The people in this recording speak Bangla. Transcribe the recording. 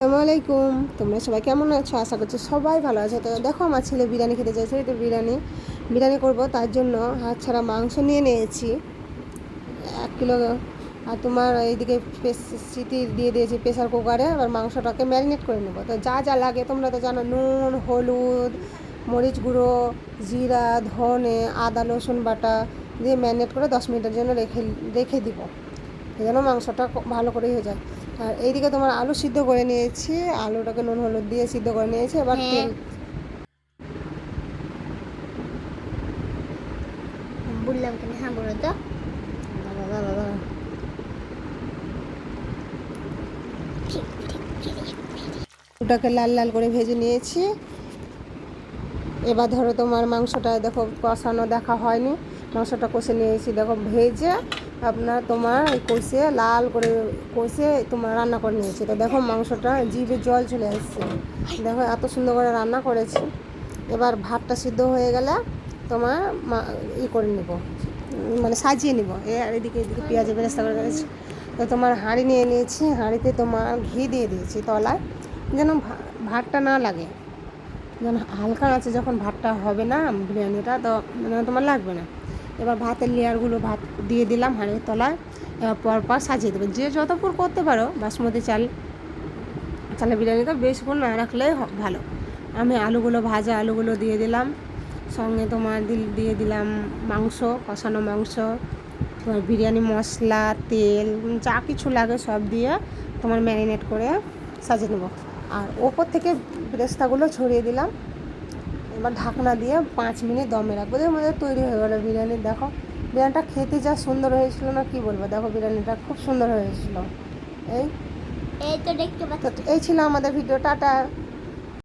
আসসালামু আলাইকুম। তোমরা সবাই কেমন আছো? আশা করছি সবাই ভালো আছে। তো দেখো, আমার ছেলে বিরিয়ানি খেতে চাইছে তো বিরিয়ানি। বিরিয়ানি করব, তার জন্য হাত ছাড়া মাংস নিয়ে নিয়েছি। এক কিলো, আর তোমার এইদিকে সিটি দিয়ে দিয়েছি প্রেশার কুকারে আবার মাংসটাকে ম্যারিনেট করে নেব। তো যা যা লাগে, তোমরা তো জানো, নুন, হলুদ, মরিচ গুঁড়ো, জিরা, ধনে, আদা, রসুন বাটা দিয়ে ম্যারিনেট করে দশ মিনিটের জন্য রেখে রেখে দিব। যেন মাংসটা ভালো করেই হয়ে যায়। আর এইদিকে তোমার আলু সিদ্ধ করে নিয়েছি আলুটাকে নুন হলুদ দিয়ে সিদ্ধ করে নিয়েছি এবার হ্যাঁ। তেল। বললাম কেন হ্যাঁ বলো তো। আলুটাকে লাল লাল করে ভেজে নিয়েছি। এবার ধরো তোমার মাংসটা দেখো কষানো দেখা হয়নি। মাংসটা কষে নিয়েছি দেখো ভেজে আপনার তোমার কষে লাল করে কষে তোমার রান্না করে নিয়েছি। তো দেখো মাংসটা জিভে জল চলে আসছে। দেখো এত সুন্দর করে রান্না করেছি। এবার ভাতটা সিদ্ধ হয়ে গেলে তোমার ই করে নেব মানে সাজিয়ে নিব। এ আর এদিকে এদিকে পেঁয়াজে বেরেস্তা করে গেছে তো তোমার হাঁড়ি নিয়ে নিয়েছি। হাঁড়িতে তোমার ঘি দিয়ে দিয়েছি তলায়, যেন ভাতটা না লাগে। যেন হালকা আছে যখন ভাতটা হবে না, বিরিয়ানিটা, তো মানে তোমার লাগবে না। এবার ভাতের লেয়ারগুলো ভাত দিয়ে দিলাম হাঁড়ির তলায়। এবার পর পর সাজিয়ে দেবে। যে যতপুর করতে পারো বাসমতি চাল চালে বিরিয়ানিটা বেশিক্ষণ না রাখলেই ভালো। আমি আলুগুলো ভাজা আলুগুলো দিয়ে দিলাম। সঙ্গে তোমার দিল- দিয়ে দিলাম মাংস, কষানো মাংস, তোমার বিরিয়ানি মশলা, তেল, যা কিছু লাগে সব দিয়ে তোমার ম্যারিনেট করে সাজিয়ে নেব। আর ওপর থেকে বেরেস্তাগুলো ছড়িয়ে দিলাম। এবার ঢাকনা দিয়ে পাঁচ মিনিট দমে রাখব। দেখো আমাদের তৈরি হয়ে গেলো বিরিয়ানি দেখো। বিরিয়ানিটা খেতে যা সুন্দর হয়েছিল না কি বলব? দেখো বিরিয়ানিটা খুব সুন্দর হয়েছিল। এই এই তো দেখতে এই ছিল আমাদের ভিডিও টাটা।